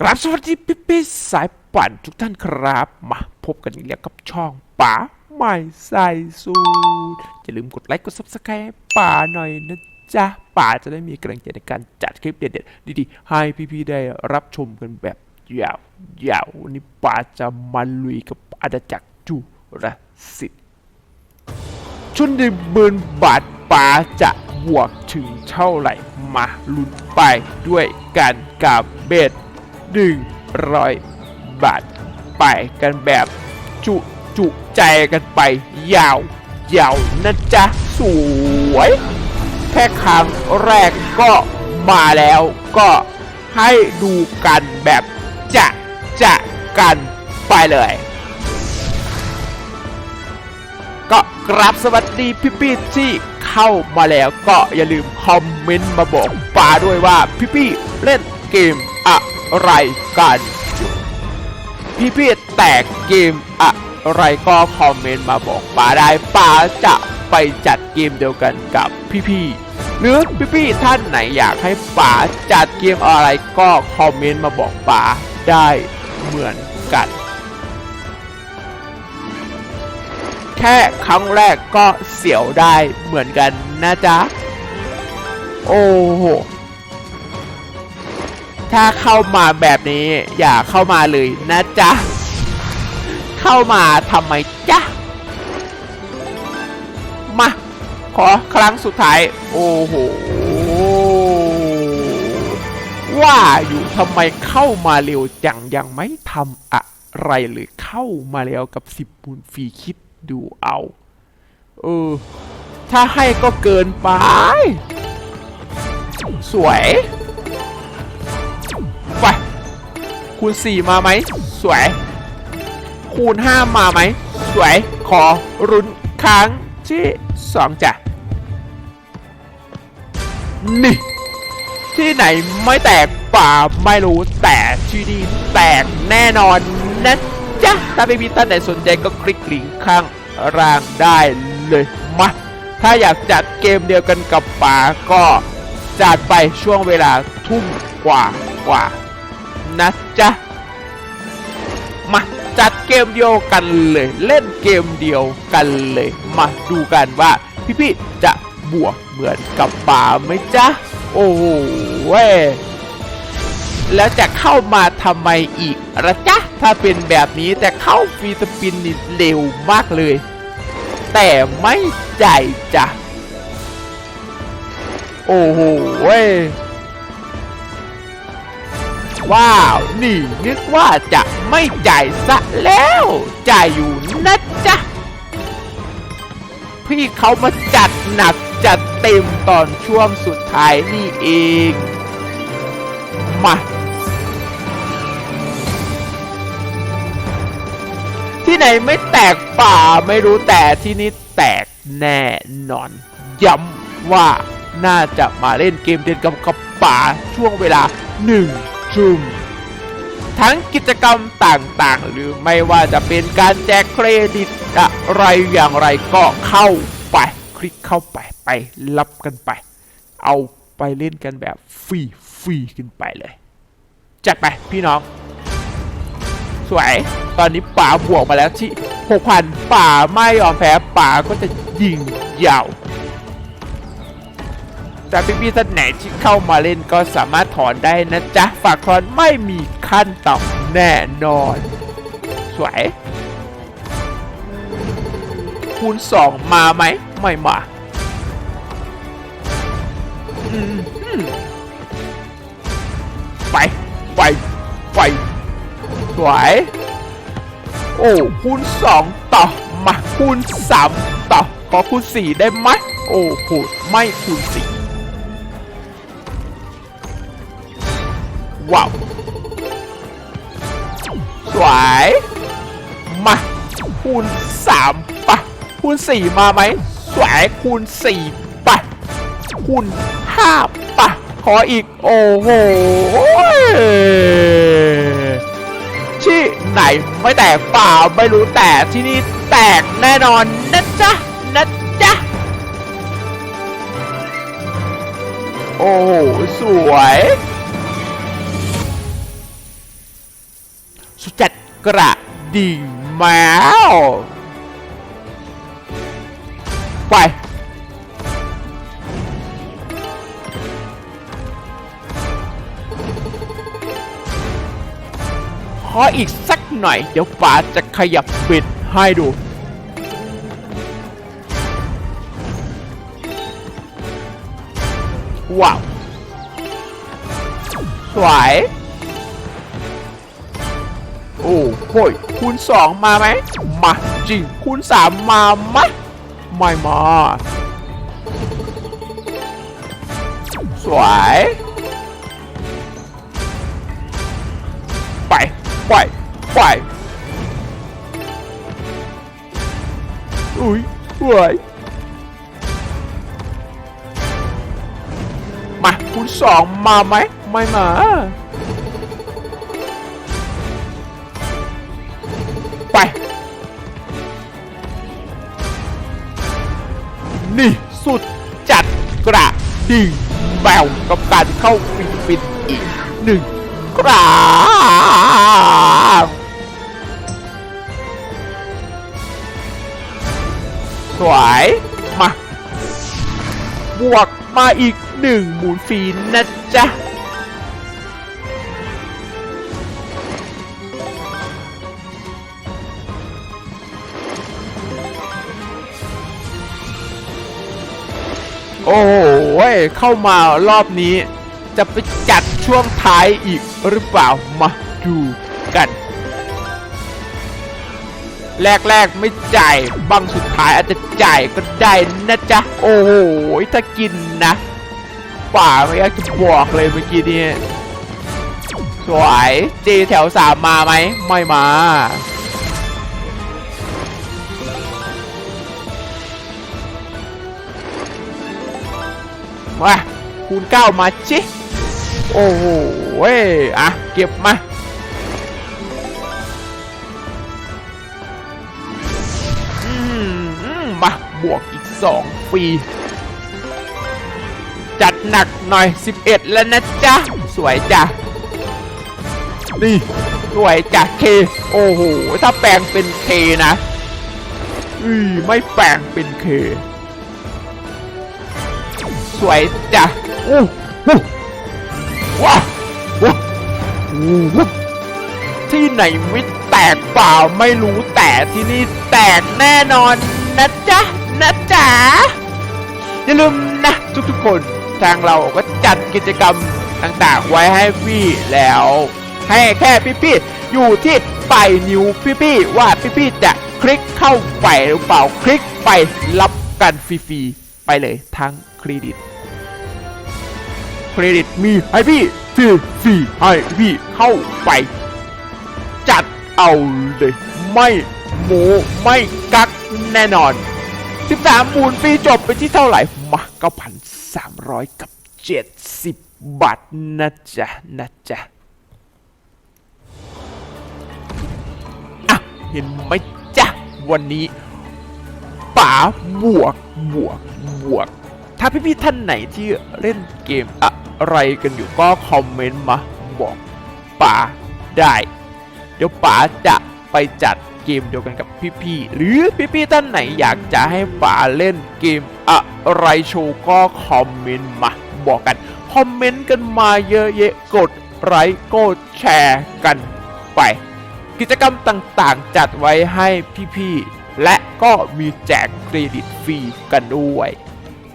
กราบสวัสดีพี่พี่สายปั่นทุกท่านครับ มาพบกันอีกแล้วกับช่องป๋าใหม่ใส่สูตรอย่าลืมกดไลค์กด subscribe ป๋าหน่อยนะจ๊ะป๋าจะได้มีกำลังใจในการจัดคลิปเด็ดๆดีๆให้พี่ๆได้รับชมกันแบบยาวๆวันนี้ป๋าจะมาลุยกับอาณาจักรจุรสิทธิ์ชุดหนึ่งหมื่นบาทป๋าจะบวกถึงเท่าไหร่มาลุ้นไปด้วยกันกับเบ็ด หนึ่งร้อยบาท ไปกันแบบจุจุใจกันไป ยาวยาวนะจ๊ะ สวย แค่ครั้งแรกก็มาแล้วก็ให้ดูกันแบบจะจะกันไปเลย ก็กราบสวัสดีพี่ๆที่เข้ามาแล้วก็อย่าลืมคอมเมนต์มาบอกป้าด้วยว่าพี่ๆเล่นเกมอะ ไรกันอยู่พี่ๆแตกเกมอะไรก็คอมเมนต์มาบอกป้าได้ป้าจะไปจัดเกมเดียวกันกับพี่ๆหรือพี่ๆท่านไหนอยากให้ป้าจัดเกมอะไรก็คอมเมนต์มาบอกป้าได้เหมือนกันแค่ครั้งแรกก็เสียวได้เหมือนกันนะจ๊ะ โอ้โห ถ้าเข้ามาแบบนี้อย่าเข้ามาเลยนะจ๊ะ เข้ามาทำไมจ๊ะ มา ขอครั้งสุดท้าย โอ้โห ว่าอยู่ทำไมเข้ามาเร็วจังยังไม่ทำอะไรเลยเข้ามาแล้วกับ10ปูนฟรีคิดดูเอา เออ ถ้าให้ก็เกินไป สวย คูณ4มาไหม สวย คูณ5มาไหม สวย ขอรุนครั้งที่2จ้ะ นี่ ที่ไหนไม่แตกป่าไม่รู้แต่ที่นี่แตกแน่นอนนะจ๊ะ ถ้าไม่มีท่านไหนสนใจก็คลิกลิงก์ข้างล่างได้เลยมาถ้าอยากจัดเกมเดียวกันกับป่าก็จัดไปช่วงเวลาทุ่มกว่ากว่า นะจ๊ะ มาจัดเกมเดียวกันเลย เล่นเกมเดียวกันเลย มาดูกันว่าพี่ๆจะบวกเหมือนกับป่าไหมจ๊ะ โอ้โหเว้ยแล้วจะเข้ามาทำไมอีกละจ๊ะ ถ้าเป็นแบบนี้แต่เข้าฟรีสปินนี่เร็วมากเลย แต่ไม่ใจจ้ะ โอ้โหเว้ย ว้าว นี่นึกว่าจะไม่จ่ายซะแล้ว จ่ายอยู่นะจ๊ะ พี่เขามาจัดหนักจัดเต็มตอนช่วงสุดท้ายนี่เอง มาที่ไหนไม่แตกป่าไม่รู้แต่ที่นี่แตกแน่นอน ย้ำว่าน่าจะมาเล่นเกมเด่นกับกับป่าช่วงเวลาหนึ่ง ชุม ทั้งกิจกรรมต่างๆ หรือไม่ว่าจะเป็นการแจกเครดิตอะไรอย่างไรก็เข้าไป คลิกเข้าไปไปรับกันไป เอาไปเล่นกันแบบฟรีฟรีๆขึ้นไปเลยจัดไปพี่น้อง สวย ตอนนี้ป่าบวกมาแล้วที่ 6,000 ป่าไม่ยอมแพ้ป่าก็จะยิงยาว แต่พี่ๆท่านไหนที่เข้ามาเล่นก็สามารถถอนได้นะจ๊ะ ฝากถอนไม่มีขั้นต่ำแน่นอน สวย คูณ2มาไหม ไม่มาไป ไป ไป สวย โอ้คูณ2ต่อ มาคูณ3ต่อ ขอคูณ4ได้ไหมโอ้โห ไม่คูณ4 ว้าว สวย มาคูณ3ปะคูณ4มาไหม สวยคูณ4ปะคูณ5ปะขออีก โอ้โหที่ไหนไม่แตกเปล่าไม่รู้แต่ที่นี่แตกแน่นอนนะจ๊ะนะจ๊ะ โอ้โห สวย จัดกระดิ่งแมวไปขออีกสักหน่อย เดี๋ยวป๋าจะขยับบิดให้ดูว้าวสวย โอ้โหยคูณสองมาไหมมาจริงคูณสามมาไหมไม่มาสวยไปไปไปอุ้ยสวยมาคูณสองมาไหมไม่มา นี่สุดจัดกระดิ่งแบวกับการเข้าฟิลิปปินส์อีกหนึ่งครั้งสวยมา บวกมาอีกหนึ่งหมุนฟรีนะจ๊ะ โอ้โหเข้ามารอบนี้ จะไปจัดช่วงท้ายอีกหรือเปล่า มาดูกัน แรกๆไม่จ่ายบางสุดท้ายอาจจะจ่ายก็ได้นะจ๊ะ โอ้โหถ้ากินนะป่าไม่อยากจะบอกเลยเมื่อกี้นี้สวยเจแถวสามมาไหม ไม่มา มาคูณเก้ามาชิโอ้โหเว้อะ เก็บมาอืมอืมมาบวกอีกสองปี จัดหนักหน่อย 11 แล้วนะจ๊ะ สวยจ้ะนี่สวยจ้ะเค โอ้โห ถ้าแปลงเป็นเคนะอือไม่แปลงเป็นเค วยจ้ะอู้หูว้าว้าอู้ที่ไหนไม่แตกเปล่าไม่รู้แต่ที่นี่แตกแน่นอนนะจ๊ะนะจ๊ะอย่าลืมนะทุกๆคนทางเราก็จัดกิจกรรมต่างๆ ไว้ให้พี่แล้ว ให้แค่พี่ๆอยู่ที่ไปนิ้วพี่ๆว่าพี่ๆจะคลิกเข้าไปหรือเปล่าคลิกไปรับกันฟรีๆไปเลยทั้งเครดิต เครดิตมีให้พี่ฟรีฟรีให้พี่เข้าไป จัดเอาเลยไม่โมไม่กักแน่นอน 13มูลฟรีจบไปที่เท่าไหร่มา9,300กับ70บาทนะจ๊ะนะจ๊ะอะเห็นไหมจ๊ะวันนี้ป๋าบวกบวกบวก ถ้าพี่ๆท่านไหนที่เล่นเกมอะ อะไรกันอยู่ก็คอมเมนต์มาบอกป๋าได้ เดี๋ยวป๋าจะไปจัดเกมเดียวกันกับพี่ๆหรือพี่ๆท่านไหนอยากจะให้ป๋าเล่นเกมอะไรโชว์ก็คอมเมนต์มาบอกกัน คอมเมนต์กันมาเยอะแยะกดไลค์กดแชร์กันไป กิจกรรมต่างๆ จัดไว้ให้พี่ๆและก็มีแจกเครดิตฟรีกันด้วย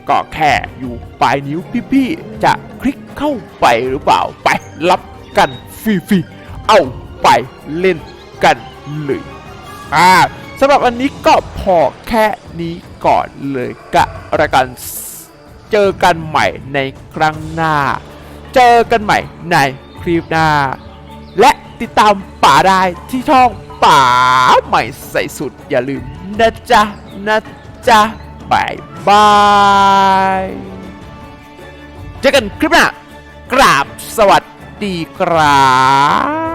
ก็แค่อยู่ปลายนิ้วพี่ๆจะ คลิกเข้าไปหรือเปล่าไปรับกันฟรีๆเอาไปเล่นกันเลยอ่าสำหรับอันนี้ก็พอแค่นี้ก่อนเลยกะรายการเจอกันใหม่ในครั้งหน้า เจอกันใหม่ในคลิปหน้า และติดตามป่าได้ที่ช่องป่าใหม่ใส่สุดอย่าลืมนะจ๊ะนะจ๊ะบายบาย เจอกันคลิปหน้ากราบสวัสดีครับ